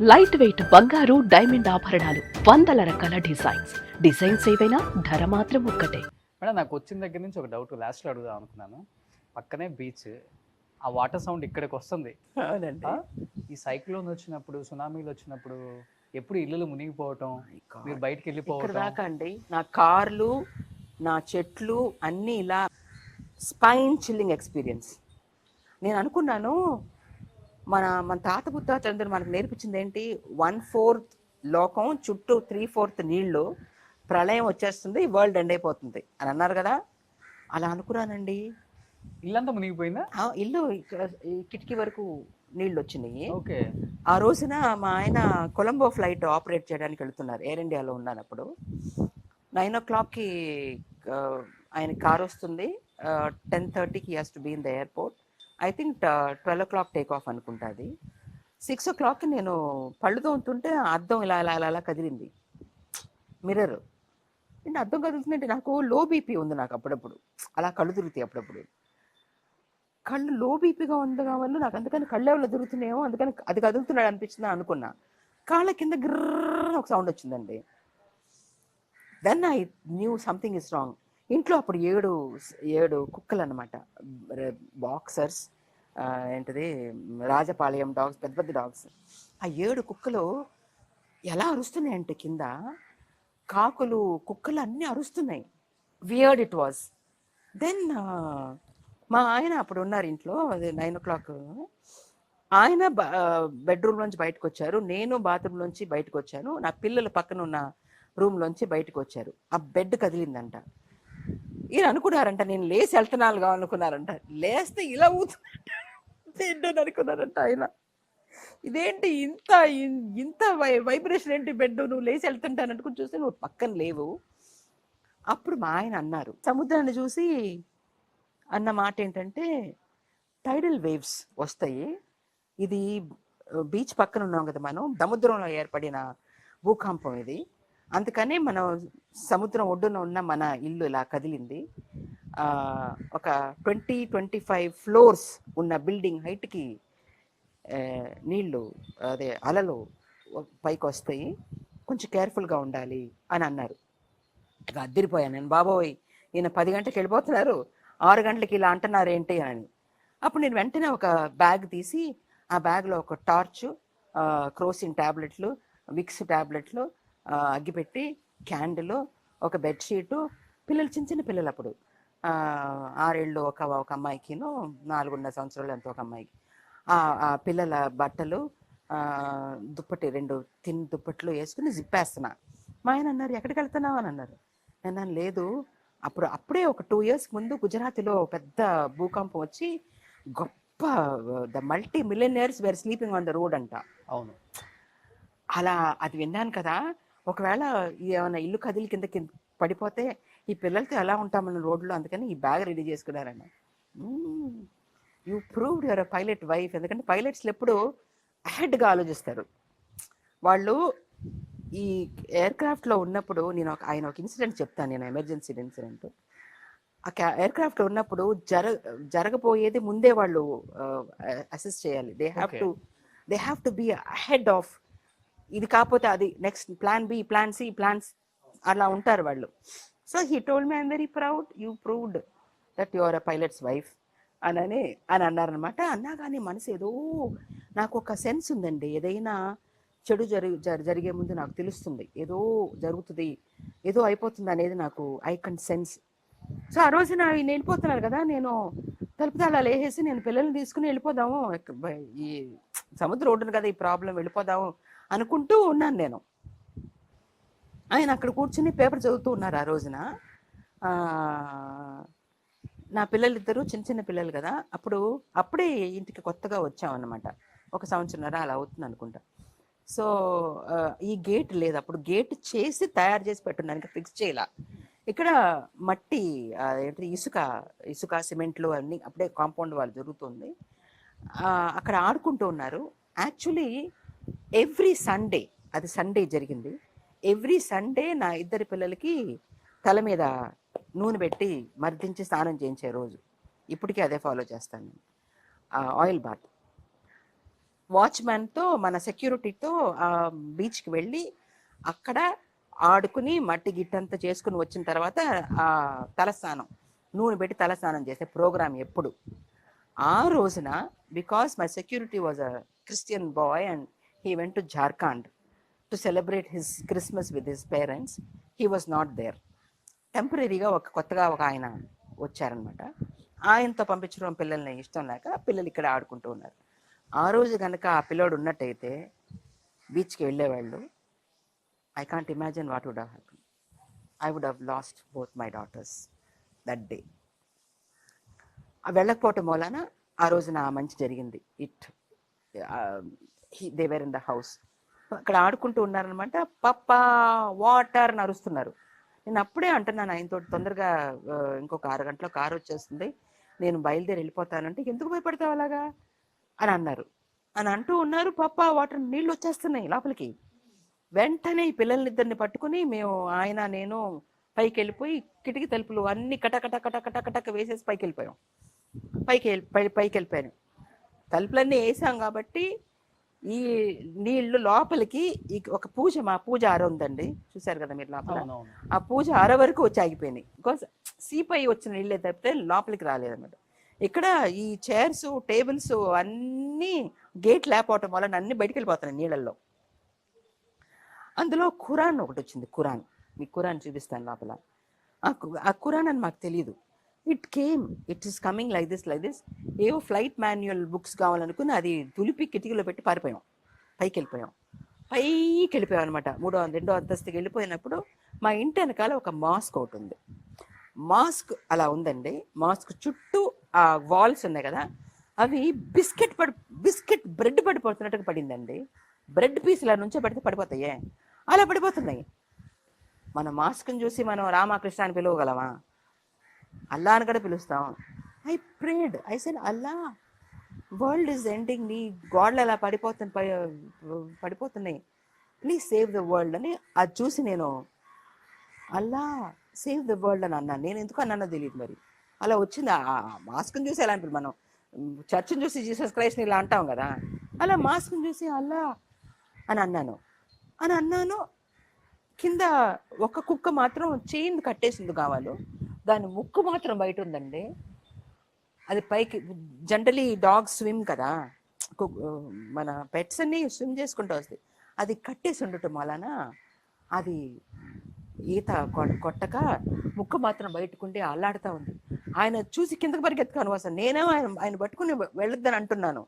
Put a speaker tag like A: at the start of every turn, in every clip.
A: Light weight బంగారు diamond ఆభరణాలు వందల రకాల డిజైన్స్ డిజైన్స్ ఏవైనా? ధర మాత్రం ఒక్కటే.
B: మేడం నాకు వచ్చిన దగ్గర నుంచి ఒక డౌట్ లాస్ట్లో అడుగుదాం అనుకున్నాను. పక్కనే బీచ్ ఆ వాటర్ సౌండ్ ఇక్కడికి వస్తుంది? ఈ సైక్లోన్ వచ్చినప్పుడు సునామీలు వచ్చినప్పుడు ఎప్పుడు ఇల్లులు మునిగిపోవటం మీరు బయటికి వెళ్ళిపోవటం.
C: దాకా అండి. నా కార్లు నా చెట్లు అన్నీ ఇలా స్పైన్ చిల్లింగ్ ఎక్స్పీరియన్స్ నేను అనుకున్నాను మన మన తాత బుద్ధాచంద్రుడు మనకు నేర్పించింది ఏంటి? వన్ ఫోర్త్ లోకం చుట్టూ త్రీ ఫోర్త్ నీళ్ళు ప్రళయం వచ్చేస్తుంది వరల్డ్ ఎండ్ అయిపోతుంది. అని అన్నారు కదా? అలా అనుకున్నానండి.
B: ఇల్లంతా మునిగిపోయిందా?
C: ఇల్లు కిటికీ వరకు నీళ్ళు వచ్చినాయి.
B: ఓకే.
C: ఆ రోజున మా ఆయన కొలంబో ఫ్లైట్ ఆపరేట్ చేయడానికి వెళ్తున్నారు. ఎయిర్ ఇండియాలో ఉన్నాను అప్పుడు నైన్ ఓ క్లాక్కి ఆయన కార్ వస్తుంది. టెన్ థర్టీకి he's to be in the airport. I think twelve o'clock take off అనుకుంటుంది సిక్స్ ఓ క్లాక్కి నేను పళ్ళు తోముతుంటే అర్థం అద్దం ఇలా ఇలా ఇలా ఇలా కదిలింది. మిర్రర్ అంటే అద్దం కదులుతుందంటే నాకు లో బీపీ ఉంది నాకు అప్పుడప్పుడు. అలా కళ్ళు తిరుగుతాయి అప్పుడప్పుడు. కళ్ళు లో బీపీగా ఉంది కావాలి నాకు అందుకని కళ్ళు ఎవరు దొరుకుతున్నాయో అందుకని అది కదులుతున్నాడు అనిపించింది అనుకున్నా. కాళ్ళ కింద గిర్ర ఒక సౌండ్ వచ్చిందండి. Then I knew something is wrong ఇంట్లో అప్పుడు ఏడు ఏడు కుక్కలు అనమాట బాక్సర్స్ ఏంటిది? రాజపాళయం డాగ్స్ పెద్ద పెద్ద డాగ్స్. ఆ ఏడు కుక్కలు ఎలా అరుస్తున్నాయంటే కింద కాకులు కుక్కలు అన్నీ అరుస్తున్నాయి. వియర్డ్ ఇట్ వాజ్ దెన్ మా ఆయన అప్పుడు ఉన్నారు ఇంట్లో అది నైన్ ఓ క్లాక్ ఆయన బెడ్రూమ్ నుంచి బయటకు వచ్చారు. నేను బాత్రూమ్ నుంచి బయటకు వచ్చాను. నా పిల్లలు పక్కన ఉన్న రూమ్లోంచి బయటకు వచ్చారు. ఆ బెడ్ కదిలిందంట. ఈయన అనుకున్నారంట నేను లేచి వెళ్తున్నాను అనుకున్నారంట. లేస్తే ఇలా ఊతున్నట్ట. బెడ్ అనుకున్నారంట ఆయన. ఇదేంటి ఇంత ఇంత వైబ్రేషన్ ఏంటి బెడ్ నువ్వు లేచి వెళ్తుంటాను అనుకుని చూస్తే నువ్వు పక్కన లేవు. అప్పుడు మా ఆయన అన్నారు. సముద్రాన్ని చూసి అన్న మాట ఏంటంటే టైడల్ వేవ్స్ వస్తాయి. ఇది బీచ్ పక్కన ఉన్నాం కదా మనం. సముద్రంలో ఏర్పడిన భూకంపం ఇది. అందుకనే మనం సముద్రం ఒడ్డున ఉన్న మన ఇల్లు ఇలా కదిలింది. ఒక ట్వంటీ ట్వంటీ ఫైవ్ ఫ్లోర్స్ ఉన్న బిల్డింగ్ హైట్కి నీళ్ళు అదే అలలు పైకి వస్తాయి కొంచెం కేర్ఫుల్గా ఉండాలి అని అన్నారు. ఇక అద్దరిపోయాను నేను. బాబోయ్ ఈయన పది గంటలకు వెళ్ళిపోతున్నారు. ఆరు గంటలకి ఇలా అంటున్నారు ఏంటి? అని. అప్పుడు నేను వెంటనే ఒక బ్యాగ్ తీసి ఆ బ్యాగ్లో ఒక టార్చ్ క్రోసిన్ ట్యాబ్లెట్లు విక్స్ ట్యాబ్లెట్లు అగ్గిపెట్టి క్యాండిల్ ఒక బెడ్షీటు పిల్లలు చిన్న చిన్న పిల్లలు అప్పుడు ఆరేళ్ళు ఒక ఒక అమ్మాయికిను నాలుగున్నర సంవత్సరాలు ఎంతో ఒక అమ్మాయికి. ఆ పిల్లల బట్టలు దుప్పటి రెండు తిన్ దుప్పట్లు వేసుకుని జిప్పేస్తున్నా. మా ఆయన అన్నారు ఎక్కడికి వెళ్తున్నావు? అని అన్నారు. నేను లేదు అప్పుడు అప్పుడే ఒక టూ ఇయర్స్ ముందు గుజరాత్లో పెద్ద భూకంపం వచ్చి గొప్ప the multi millionaires were sleeping on the road అంట.
B: అవును.
C: అలా అది విన్నాను కదా. ఒకవేళ ఏమైనా ఇల్లు కదిలి కింద కింద పడిపోతే ఈ పిల్లలతో ఎలా ఉంటామన్న రోడ్లో అందుకని ఈ bag ready చేసుకున్నారన్న. You proved your pilot wife ఎందుకంటే పైలట్స్లు ఎప్పుడు అహెడ్గా ఆలోచిస్తారు. వాళ్ళు ఈ ఎయిర్క్రాఫ్ట్లో ఉన్నప్పుడు నేను ఒక ఆయన ఒక ఇన్సిడెంట్ చెప్తాను నేను ఎమర్జెన్సీ ఇన్సిడెంట్ ఆ క్యా ఎయిర్క్రాఫ్ట్లో ఉన్నప్పుడు జర జరగబోయేది ముందే వాళ్ళు అసెస్ చేయాలి. They have. To they have to be ahead of ఇది కాకపోతే అది next plan B plan C plans అలా ఉంటారు వాళ్ళు. So he told me I'm very proud you proved that you are a pilot's wife అనని అని అన్నారనమాట అన్నా కానీ మనసు ఏదో నాకు ఒక సెన్స్ ఉందండి. ఏదైనా చెడు జరి జరిగే ముందు నాకు తెలుస్తుంది. ఏదో జరుగుతుంది. ఏదో అయిపోతుంది అనేది నాకు ఐ కన్ సెన్స్ సో ఆ రోజున ఆయన వెళ్ళిపోతున్నారు కదా నేను తలుపు అలా వేసేసి నేను పిల్లల్ని తీసుకుని వెళ్ళిపోదాము. ఈ సముద్రం ఒడ్డున కదా ఈ ప్రాబ్లం వెళ్ళిపోదాము అనుకుంటూ ఉన్నాను నేను. ఆయన అక్కడ కూర్చుని పేపర్ చదువుతూ ఉన్నారు ఆ రోజున. నా పిల్లలు ఇద్దరు చిన్న చిన్న పిల్లలు కదా. అప్పుడు అప్పుడే ఇంటికి కొత్తగా వచ్చామన్నమాట. ఒక సంవత్సరంన్నర అలా అవుతుంది అనుకుంటా. సో ఈ గేట్ లేదు. అప్పుడు గేట్ చేసి తయారు చేసి పెట్టున్నాను. ఫిక్స్ చేయాల. ఇక్కడ మట్టి ఏంటి ఇసుక ఇసుక సిమెంట్లు అన్నీ అప్పుడే కాంపౌండ్ వాళ్ళు జరుగుతుంది. అక్కడ ఆడుకుంటూ ఉన్నారు. యాక్చువల్లీ ఎవ్రీ సండే అది సండే జరిగింది. ఎవ్రీ సండే నా ఇద్దరి పిల్లలకి తల మీద నూనె పెట్టి మర్దించి స్నానం చేయించే రోజు. ఇప్పటికీ అదే ఫాలో చేస్తాను నేను. ఆయిల్ బాత్ వాచ్మ్యాన్తో మన సెక్యూరిటీతో ఆ బీచ్కి వెళ్ళి అక్కడ ఆడుకుని మట్టి గిట్టంతా చేసుకుని వచ్చిన తర్వాత ఆ తలస్నానం నూనె పెట్టి తలస్నానం చేసే ప్రోగ్రామ్ ఎప్పుడు. ఆ రోజున because my security was a Christian boy and he went to Jharkhand to celebrate his Christmas with his parents he was not there టెంపరీగా ఒక కొత్తగా ఒక ఆయన వచ్చారనమాట ఆయనతో పంపించడం పిల్లల్ని ఇష్టం లేక పిల్లలు ఇక్కడ ఆడుకుంటూ ఉన్నారు. ఆ రోజు కనుక ఆ పిల్లోడు ఉన్నట్టయితే బీచ్కి వెళ్ళేవాళ్ళు I can't imagine what would happen I would have lost both my daughters that day ఆ వెళ్ళకపోవటం మూలాన ఆ రోజున మంచి జరిగింది. It they were in the house అక్కడ ఆడుకుంటూ ఉన్నారనమాట పప్పా వాటర్ అని అరుస్తున్నారు. నేను అప్పుడే అంటున్నాను ఆయనతో తొందరగా ఇంకొక ఆరు గంటల కారు వచ్చేస్తుంది. నేను బయలుదేరి వెళ్ళిపోతానంటే ఎందుకు భయపడతావు అలాగా? అని అన్నారు. అని అంటూ ఉన్నారు. పప్ప వాటర్ నీళ్ళు వచ్చేస్తున్నాయి లోపలికి. వెంటనే ఈ పిల్లలనిద్దరిని పట్టుకుని మేము ఆయన నేను పైకి వెళ్ళిపోయి కిటికీ తలుపులు అన్ని కటకట కటకట కటక వేసేసి పైకి వెళ్ళిపోయాం. పైకి వెళ్ళి పై పైకి వెళ్ళిపోయాను. తలుపులన్నీ వేసాం కాబట్టి ఈ నీళ్ళు లోపలికి ఈ ఒక పూజ మా పూజ అర ఉందండి. చూసారు కదా మీరు లోపల? ఆ పూజ అర వరకు వచ్చి ఆగిపోయినాయి బికాస్ సీపై వచ్చిన నీళ్ళే తప్పితే లోపలికి రాలేదన్నమాట. ఇక్కడ ఈ చైర్స్ టేబుల్స్ అన్నీ గేట్ లేకపోవటం వల్ల అన్ని బయటికి వెళ్ళిపోతున్నాయి నీళ్ళల్లో. అందులో ఖురాన్ ఒకటి వచ్చింది ఖురాన్. మీకు ఖురాన్ చూపిస్తాను లోపల. ఆ కు- ఆ ఖురాన్ అని మాకు తెలియదు it came it is coming like this like this ఏవో ఫ్లైట్ మాన్యువల్ బుక్స్ కావాలనుకుని అది తులిపి కిటికీలో పెట్టి పారిపోయాం. పైకి వెళ్ళిపోయాం. పైకి వెళ్ళిపోయాం అనమాట మూడో రెండో అంతస్తుకి వెళ్ళిపోయినప్పుడు మా ఇంటి వెనకాల ఒక మాస్క్ ఒకటి ఉంది. మాస్క్ అలా ఉందండి. మాస్క్ చుట్టూ ఆ వాల్స్ ఉన్నాయి కదా. అవి బిస్కెట్ పడి బిస్కెట్ బ్రెడ్ పడిపోతున్నట్టుగా పడిందండి. బ్రెడ్ పీస్ ఇలా నుంచో పడితే పడిపోతాయే. అలా పడిపోతున్నాయి. మన మాస్క్ని చూసి మనం రామకృష్ణ అని పిలవగలమా? అల్లా అని కూడా పిలుస్తాం. I prayed I said Allah world is ending నీ గోడలు అలా పడిపోతుంది పడిపోతున్నాయి. ప్లీజ్ సేవ్ ద వరల్డ్ అని అది చూసి నేను అల్లా సేవ్ ద వరల్డ్ అని అన్నాను. నేను ఎందుకు అన్నానో తెలియదు మరి. అలా వచ్చింది. ఆ మాస్క్ని చూసి ఎలా అనిపి మనం. చర్చిని చూసి జీసస్ క్రైస్ట్ని ఇలా అంటాం కదా. అలా మాస్క్ని చూసి అల్లా అని అన్నాను. అని అన్నాను. కింద ఒక కుక్క మాత్రం చైన్ కట్టేసింది కావాలి దాని ముక్కు మాత్రం బయట ఉందండి అది పైకి జనరలీ డాగ్ స్విమ్ కదా. కు- మన పెట్స్ అన్ని స్విమ్ చేసుకుంటూ వస్తాయి. అది కట్టేసి ఉండటం వలన అది ఈత కొ- కొట్టక ముక్కు మాత్రం బయటకుండి అల్లాడుతూ ఉంది. ఆయన చూసి కిందకి పరిగెత్తుకాను అసలు. నేనేమో ఆయన ఆయన పట్టుకుని వెళ్ళొద్దని అంటున్నాను.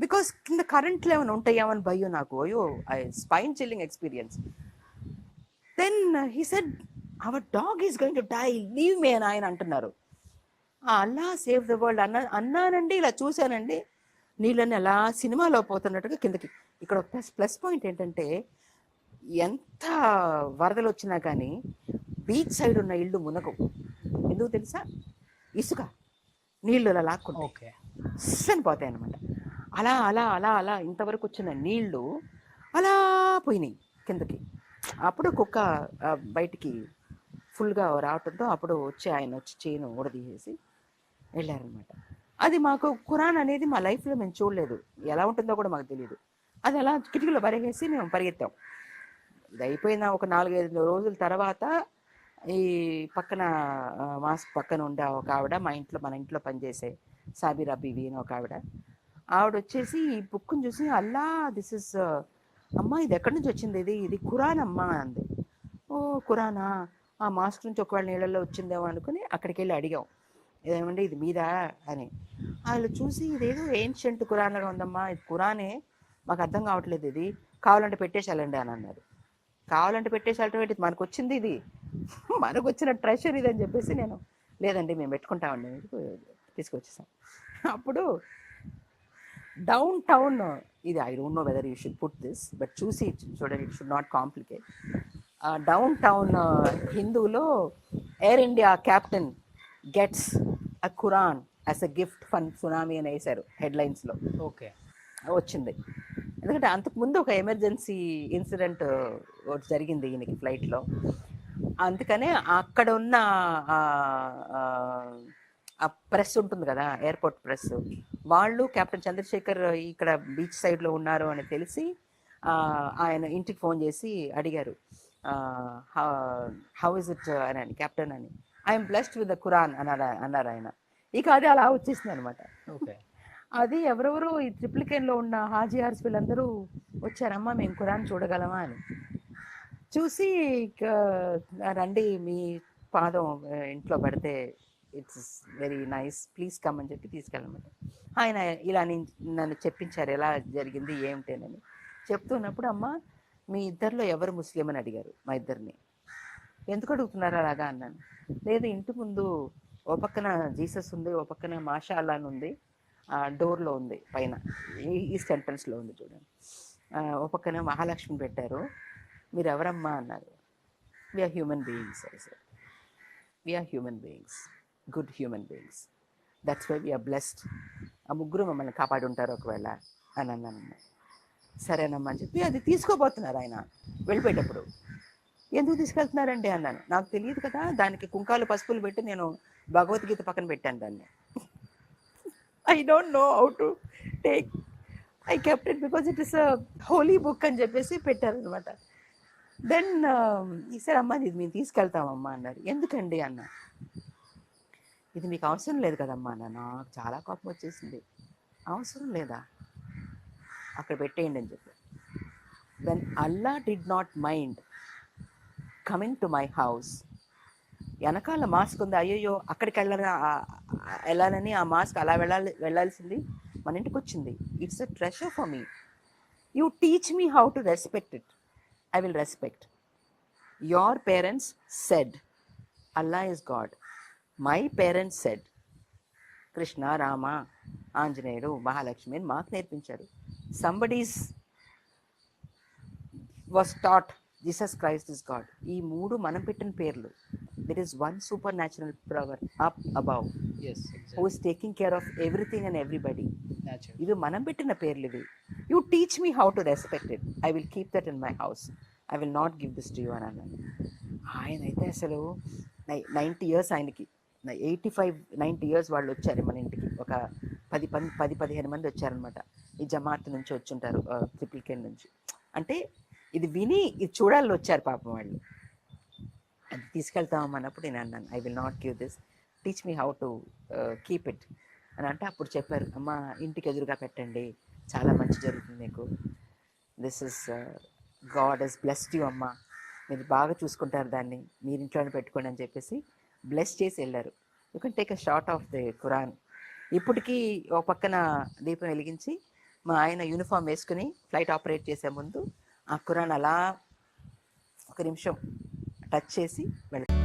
C: బికాస్ కింద కరెంట్లు ఏమైనా ఉంటాయేమని భయం నాకు. అయ్యో I spine chilling experience. Then he said our dog is going to die leave me అని ఆయన అంటున్నారు. ఆ అల్లా సేవ్ ద వరల్డ్ అన్న అన్నానండి ఇలా చూశానండి. నీళ్ళని అలా సినిమాలో పోతున్నట్టుగా కిందకి. ఇక్కడ ప్లస్ ప్లస్ పాయింట్ ఏంటంటే ఎంత వరదలు వచ్చినా కానీ బీచ్ సైడ్ ఉన్న ఇల్లు మునగవు. ఎందుకు తెలుసా? ఇసుక. నీళ్ళు అలా లాక్కుంటాయి.
B: ఓకే.
C: అని పోతాయి అనమాట అలా అలా అలా అలా ఇంతవరకు వచ్చిన నీళ్ళు అలా పోయినాయి కిందకి. అప్పుడు కుక్క బయటికి ఫుల్గా రావటంతో అప్పుడు వచ్చి ఆయన వచ్చి చేను ఊడదీసేసి వెళ్ళారనమాట. అది మాకు ఖురాన్ అనేది మా లైఫ్లో మేము చూడలేదు. ఎలా ఉంటుందో కూడా మాకు తెలియదు అది అలా కిటికీలో పరిగేసి మేము పరిగెత్తాం. ఇది అయిపోయిన ఒక నాలుగైదు రోజుల తర్వాత ఈ పక్కన మాస్క్ పక్కన ఉండే ఒక ఆవిడ మా ఇంట్లో మన ఇంట్లో పనిచేసే సాబిరా బీవి అని ఒక ఆవిడ. ఆవిడ వచ్చేసి ఈ బుక్ని చూసి అల్లా దిస్ ఇస్ అమ్మ ఇది ఎక్కడి నుంచి వచ్చింది ఇది? ఇది ఖురాన్ అమ్మ అంది. ఓ ఖురానా? ఆ మాస్క్ నుంచి ఒకవేళ నీళ్ళల్లో వచ్చిందేమో అనుకుని అక్కడికి వెళ్ళి అడిగాం. ఏమండి ఇది మీదా? అని. వాళ్ళు చూసి ఇదేదో ఏన్షియంట్ ఖురాన్గా ఉందమ్మా ఇది ఖురానే మాకు అర్థం కావట్లేదు ఇది కావాలంటే పెట్టేసేయాలండి అని అన్నారు. కావాలంటే పెట్టేసేయటం ఏంటి? మనకు వచ్చింది ఇది. మనకు వచ్చిన ట్రెషర్ ఇది అని చెప్పేసి నేను లేదండి మేము పెట్టుకుంటామండి తీసుకొచ్చేసాం. అప్పుడు డౌన్ టౌన్ ఇది I don't know whether you should put this but చూసి చూడండి it should not complicate down town హిందూలో Air India captain gets a Quran as a gift fun tsunami అని వేశారు హెడ్లైన్స్లో.
B: ఓకే.
C: వచ్చింది. ఎందుకంటే అంతకుముందు ఒక ఎమర్జెన్సీ ఇన్సిడెంట్ ఒకటి జరిగింది ఈయనకి ఫ్లైట్లో. అందుకనే అక్కడ ఉన్న ఆ- ప్రెస్ ఉంటుంది కదా ఎయిర్పోర్ట్ ప్రెస్ వాళ్ళు కెప్టెన్ చంద్రశేఖర్ ఇక్కడ బీచ్ సైడ్లో ఉన్నారు అని తెలిసి ఆయన ఇంటికి ఫోన్ చేసి అడిగారు. హౌ ఇస్ ఇట్ అని కెప్టెన్ అని. I'm blessed with the Quran అన్నారు అన్నారు ఆయన. ఇక అది అలా వచ్చేసింది అనమాట
B: ఓకే.
C: అది ఎవరెవరు ఈ ట్రిప్లికేన్లో ఉన్న హాజీ హార్స్ వీళ్ళందరూ వచ్చారమ్మా మేము ఖురాన్ చూడగలమా అని. చూసి ఇక, రండి మీ పాదం ఇంట్లో పెడితే it's very nice please come అని చెప్పి తీసుకెళ్ళమంట ఆయన ఇలా నేను- నన్ను చెప్పించారు ఎలా జరిగింది ఏమిటేనని చెప్తున్నప్పుడు అమ్మ మీ ఇద్దరిలో ఎవరు ముస్లిం అని అడిగారు మా ఇద్దరిని. ఎందుకు అడుగుతున్నారు అలాగా అన్నాను. లేదు ఇంటి ముందు ఓ పక్కన జీసస్ ఉంది ఓ పక్కన మాషాలా అని ఉంది ఆ డోర్లో ఉంది పైన ఈ- ఈస్ట్ ఎంట్రన్స్లో ఉంది చూడండి. ఓ పక్కన మహాలక్ష్మి పెట్టారు. మీరు ఎవరమ్మా అన్నారు we are human beings sir we are human beings good human beings that's why we are blessed ఆ ముగ్గురు మమ్మల్ని కాపాడి ఉంటారు ఒకవేళ అని అన్నాను సరేనమ్మా అని చెప్పి అది తీసుకోబోతున్నారు ఆయన వెళ్ళిపోయేటప్పుడు ఎందుకు తీసుకెళ్తున్నారండి? అన్నాను. నాకు తెలియదు కదా దానికి కుంకాలు పసుపులు పెట్టి నేను భగవద్గీత పక్కన పెట్టాను దాన్ని. I don't know how to take I kept it because it is a holy book అని చెప్పేసి పెట్టారనమాట దెన్ um, ఈసారి అమ్మ ఇది మేము తీసుకెళ్తామమ్మా అన్నారు. ఎందుకండి? అన్న. ఇది మీకు అవసరం లేదు కదమ్మా అన్న. నాకు చాలా కోపం వచ్చేసింది. అవసరం లేదా? అక్కడ పెట్టేయండి అని చెప్పి when Allah did not mind coming to my house వెనకాల మాస్క్ ఉంది. అయ్యయ్యో అక్కడికి వెళ్ళాలి వెళ్ళాలని ఆ మాస్క్ అలా వెళ్ళాలి వెళ్ళాల్సింది మన ఇంటికి వచ్చింది. It's a treasure for me you teach me how to respect it I will respect your parents said Allah is God my parents said Krishna Rama ఆంజనేయుడు మహాలక్ష్మి అని మాకు నేర్పించారు. Somebody's was taught Jesus Christ is God ఈ మూడు మనం పెట్టిన పేర్లు. There is one supernatural power up above who is taking care of everything and everybody ఇవి మనం పెట్టిన పేర్లు ఇవి. You teach me how to respect it I will keep that in my house I will not give this to you అని అన్నాను ఆయన అయితే అసలు నైంటీ ఇయర్స్ ఆయనకి. ఎయిటీ ఫైవ్ నైంటీ ఇయర్స్ వాళ్ళు వచ్చారు మన ఇంటికి. ఒక పది పది పది పదిహేను మంది వచ్చారనమాట ఈ జమాత్ నుంచి వచ్చుంటారు ట్రిపుల్ కెన్ నుంచి. అంటే ఇది విని ఇది చూడాలని వచ్చారు పాపం వాళ్ళు. అది తీసుకెళ్తాం అన్నప్పుడు నేను అన్నాను I will not give this teach me how to keep it అని అంటే అప్పుడు చెప్పారు అమ్మ ఇంటికి ఎదురుగా పెట్టండి. చాలా మంచి జరుగుతుంది మీకు. This is God is blessed you అమ్మ. మీరు బాగా చూసుకుంటారు దాన్ని. మీరు ఇంట్లోనే పెట్టుకోండి అని చెప్పేసి బ్లెస్ చేసి వెళ్ళారు. You can take a short of the Quran ఇప్పటికీ ఒక పక్కన దీపం వెలిగించి మా ఆయన యూనిఫామ్ వేసుకుని ఫ్లైట్ ఆపరేట్ చేసే ముందు ఆ కురాన్ అలా ఒక నిమిషం టచ్ చేసి వెళ్తాం